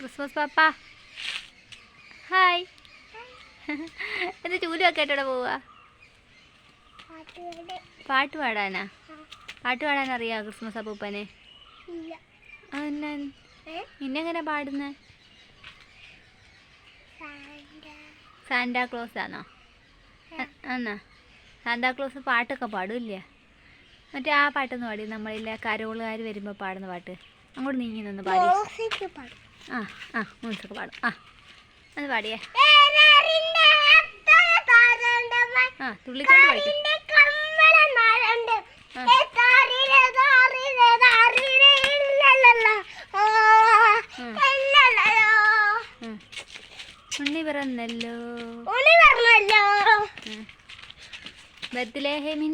Christmas പാപ്പ. Hi. എന്ത് ചൂലൊക്കെ ആയിട്ടോടെ പോവാ. പാട്ട് പാടാനാ? പാട്ട് പാടാൻ അറിയാ ക്രിസ്മസ് അപ്പൂപ്പനെ? അതെന്നാ? നിന്നെങ്ങനെ പാടുന്നത് പാടുന്നേ? സാന്റ. ക്ലോസ് ആണോ എന്നാ സാന്റാ ക്ലോസ് പാട്ടൊക്കെ പാടില്ലേ? മറ്റേ ആ പാട്ടൊന്ന് പാടി. നമ്മളില്ല കരോളുകാർ വരുമ്പോൾ പാടുന്ന പാട്ട്. അങ്ങോട്ട് നീങ്ങി നിന്ന് പാടും. ആ ആ മൂന്നൊക്കെ പാടും. ആ അത് പാടിയേ. ആ തുള്ളിക്കൊണ്ട് ഉം. ഉണ്ണി പറഞ്ഞല്ലോ.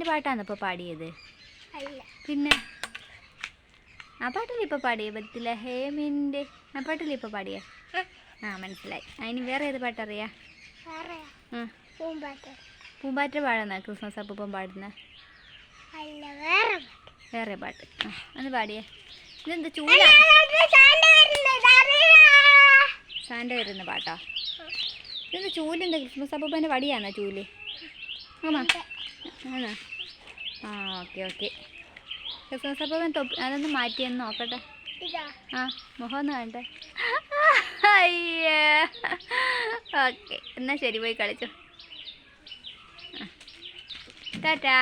പാട്ടാണ് ഇപ്പൊ പാടിയത്. പിന്നെ? ആ പാട്ടല്ലേ പാടിയേ? പാടിയേ ബത്ലഹേമിന്റെ ആ പാട്ടല്ലേ ഇപ്പോൾ പാടിയേ? ആ, മനസ്സിലായി. അതിന് വേറെ ഏത് പാട്ടറിയാ? പൂമ്പാറ്റ. പാടുന്ന ക്രിസ്മസ് അപ്പം പാടുന്ന. വേറെ പാട്ട്. ആ ഒന്ന് പാടിയേ. ഇതെന്താ ചൂല വരുന്ന പാട്ടാ? ഇതെന്താ ചൂലുണ്ട് ക്രിസ്മസ് അപ്പൂപ്പന്റെ വടിയാണോ ചൂൽ? ആണോ? ആ ഓക്കെ ഓക്കെ. ക്രിസ്മസ് തൊപ്പി അതൊന്ന് മാറ്റിയെന്ന് നോക്കട്ടെ. ആ മുഖം ഒന്ന് കണ്ടേ. അയ്യേ. ഓക്കെ എന്നാൽ ശരി പോയി കളിച്ചോ. ടാറ്റാ.